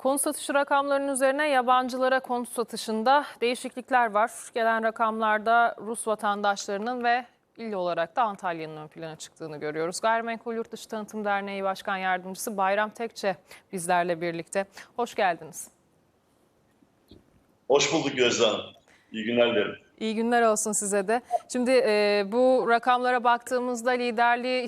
Konut satışı rakamlarının üzerine yabancılara konut satışında değişiklikler var. Gelen rakamlarda Rus vatandaşlarının ve illi olarak da Antalya'nın ön plana çıktığını görüyoruz. Gayrimenkul Yurt Dışı Tanıtım Derneği Başkan Yardımcısı Bayram Tekçe bizlerle birlikte. Hoş geldiniz. Hoş bulduk Gözde Hanım. İyi günler dilerim. İyi günler olsun size de. Şimdi e, bu rakamlara baktığımızda liderliği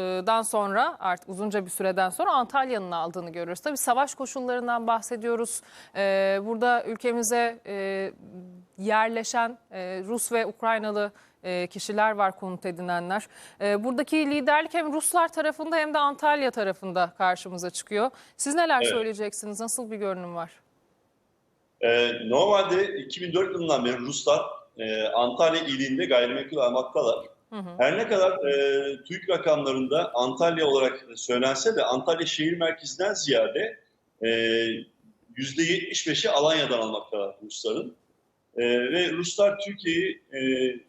İstanbul'dan sonra artık uzunca bir süreden sonra Antalya'nın aldığını görüyoruz. Tabii savaş koşullarından bahsediyoruz. E, burada ülkemize e, yerleşen e, Rus ve Ukraynalı e, kişiler var konut edinenler. E, buradaki liderlik hem Ruslar tarafında hem de Antalya tarafında karşımıza çıkıyor. Siz neler Evet. söyleyeceksiniz? Nasıl bir görünüm var? Ee, normalde 2004 yılından beri Ruslar e, Antalya ilinde gayrimenkul almaktalar. Her ne kadar e, TÜİK rakamlarında Antalya olarak söylense de Antalya şehir merkezinden ziyade e, %75'i Alanya'dan almaktalar Rusların. E, ve Ruslar Türkiye'yi e,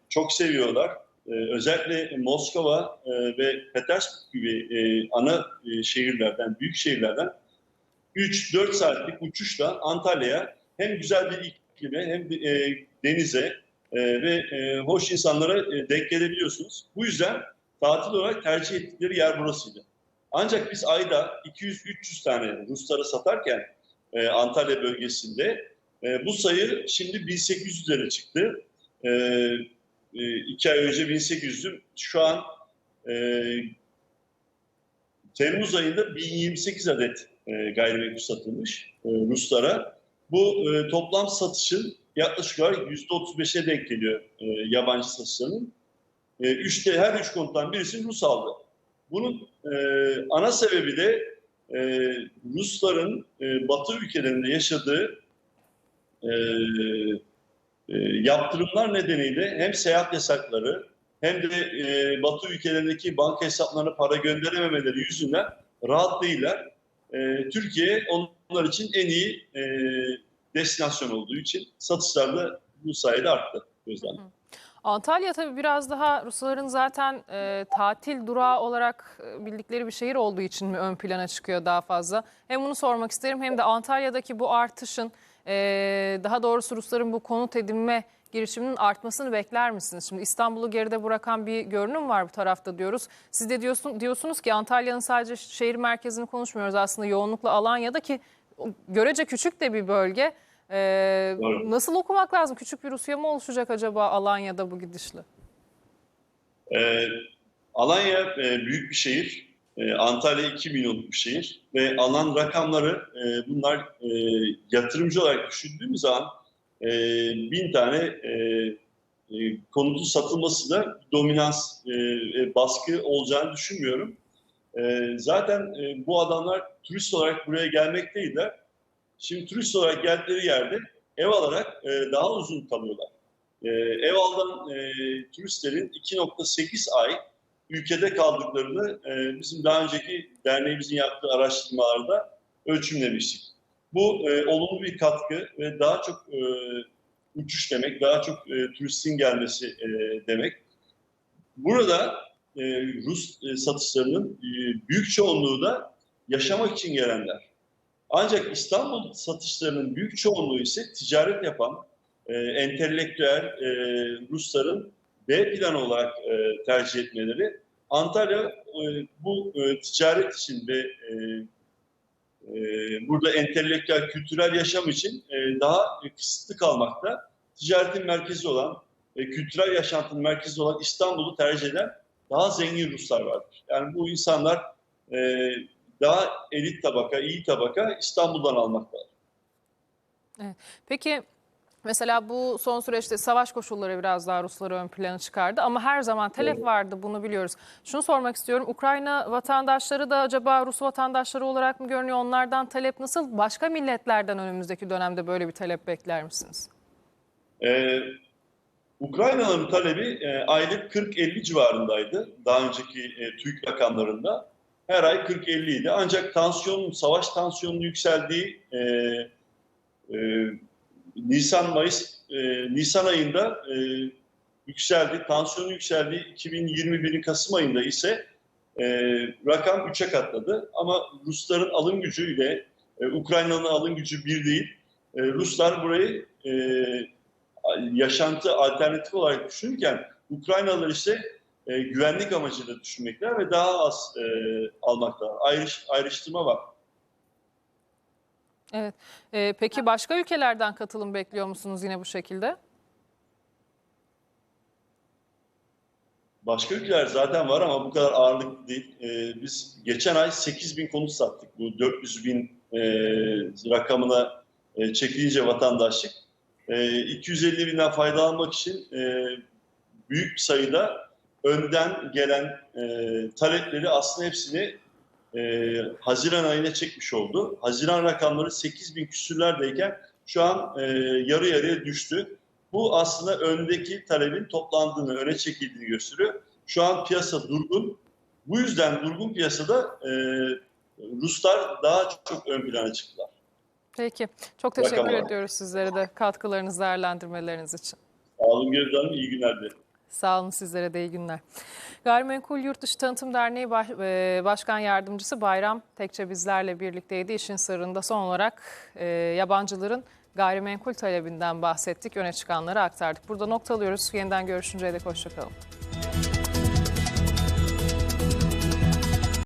çok seviyorlar. E, özellikle Moskova e, ve Petersburg gibi e, ana e, şehirlerden, büyük şehirlerden 3-4 saatlik uçuşla Antalya'ya hem güzel bir iklime hem de, e, denize e, ve e, hoş insanlara e, denk gelebiliyorsunuz. Bu yüzden tatil olarak tercih ettikleri yer burasıydı. Ancak biz ayda 200-300 tane Ruslara satarken e, Antalya bölgesinde e, bu sayı şimdi 1800'lere çıktı. E, e, iki ay önce 1800'dü. Şu an e, Temmuz ayında 1028 adet e, gayrimenkul satılmış e, Ruslara. Bu e, toplam satışın yaklaşık olarak %35'e denk geliyor e, yabancı satışlarının. E, üçte, her üç konuttan birisi Rus aldı. Bunun e, ana sebebi de e, Rusların e, Batı ülkelerinde yaşadığı e, e, yaptırımlar nedeniyle hem seyahat yasakları hem de e, Batı ülkelerindeki banka hesaplarına para gönderememeleri yüzünden rahat değiller. E, Türkiye onlar için en iyi e, destinasyon olduğu için satışlar da bu sayede arttı. Gözden. Antalya tabii biraz daha Rusların zaten e, tatil durağı olarak e, bildikleri bir şehir olduğu için mi ön plana çıkıyor daha fazla? Hem bunu sormak isterim hem de Antalya'daki bu artışın e, daha doğrusu Rusların bu konut edinme girişiminin artmasını bekler misiniz? Şimdi İstanbul'u geride bırakan bir görünüm var bu tarafta diyoruz. Siz de diyorsun, diyorsunuz ki Antalya'nın sadece şehir merkezini konuşmuyoruz aslında yoğunlukla Alanya'da ki görece küçük de bir bölge. Ee, Doğru. nasıl okumak lazım? Küçük bir Rusya mı oluşacak acaba Alanya'da bu gidişle? E, Alanya e, büyük bir şehir. E, Antalya 2 milyonluk bir şehir. Ve alan rakamları e, bunlar e, yatırımcı olarak düşündüğümüz zaman e, bin tane e, e, konutun satılması da dominans, e, e, baskı olacağını düşünmüyorum. E, zaten e, bu adamlar turist olarak buraya gelmek değiller. Şimdi turist olarak geldikleri yerde ev alarak e, daha uzun kalıyorlar. E, ev alan e, turistlerin 2.8 ay ülkede kaldıklarını e, bizim daha önceki derneğimizin yaptığı araştırmalarda ölçümlemiştik. Bu e, olumlu bir katkı ve daha çok e, uçuş demek, daha çok e, turistin gelmesi e, demek. Burada e, Rus e, satışlarının e, büyük çoğunluğu da yaşamak için gelenler. Ancak İstanbul satışlarının büyük çoğunluğu ise ticaret yapan e, entelektüel e, Rusların B planı olarak e, tercih etmeleri. Antalya e, bu e, ticaret için ve e, e, burada entelektüel, kültürel yaşam için e, daha kısıtlı kalmakta. Ticaretin merkezi olan, e, kültürel yaşantının merkezi olan İstanbul'u tercih eden daha zengin Ruslar vardır. Yani bu insanlar e, daha elit tabaka, iyi tabaka İstanbul'dan almaktalar. Peki mesela bu son süreçte savaş koşulları biraz daha Rusları ön plana çıkardı ama her zaman talep vardı bunu biliyoruz. Şunu sormak istiyorum Ukrayna vatandaşları da acaba Rus vatandaşları olarak mı görünüyor? Onlardan talep nasıl? Başka milletlerden önümüzdeki dönemde böyle bir talep bekler misiniz? Ee, Ukraynalıların talebi e, aylık 40-50 civarındaydı daha önceki e, TÜİK rakamlarında. Her ay 40-50 idi. Ancak tansiyonun, savaş tansiyonunun yükseldiği e, e, Nisan-Mayıs, e, Nisan ayında e, yükseldi. Tansiyonun yükseldiği 2021'in Kasım ayında ise e, rakam 3'e katladı. Ama Rusların alım gücüyle E, Ukrayna'nın alım gücü bir değil. E, Ruslar burayı e, yaşantı alternatifi olarak düşünürken Ukraynalılar ise e, güvenlik amacıyla düşünmekler ve daha az e, almaklar. Ayrış, ayrıştırma var. Evet. Ee, peki başka ülkelerden katılım bekliyor musunuz yine bu şekilde? Başka ülkeler zaten var ama bu kadar ağırlıklı değil. Ee, biz geçen ay 8 bin konut sattık. Bu 400 bin e, rakamına e, çekilince vatandaşlık. E, 250 binden faydalanmak için e, büyük sayıda önden gelen e, talepleri aslında hepsini e, Haziran ayına çekmiş oldu. Haziran rakamları 8 bin küsürlerdeyken şu an e, yarı yarıya düştü. Bu aslında öndeki talebin toplandığını, öne çekildiğini gösteriyor. Şu an piyasa durgun. Bu yüzden durgun piyasada e, Ruslar daha çok ön plana çıktılar. Peki. Çok teşekkür Bakalım. ediyoruz sizlere de katkılarınız, değerlendirmeleriniz için. Sağ olun Gözde Hanım, iyi günler dilerim. Sağ olun sizlere de iyi günler. Gayrimenkul Yurtdışı Tanıtım Derneği Baş- e, Başkan Yardımcısı Bayram Tekçe bizlerle birlikteydi. İşin sırrında son olarak e, yabancıların gayrimenkul talebinden bahsettik. Öne çıkanları aktardık. Burada nokta alıyoruz. Yeniden görüşünceye dek hoşçakalın.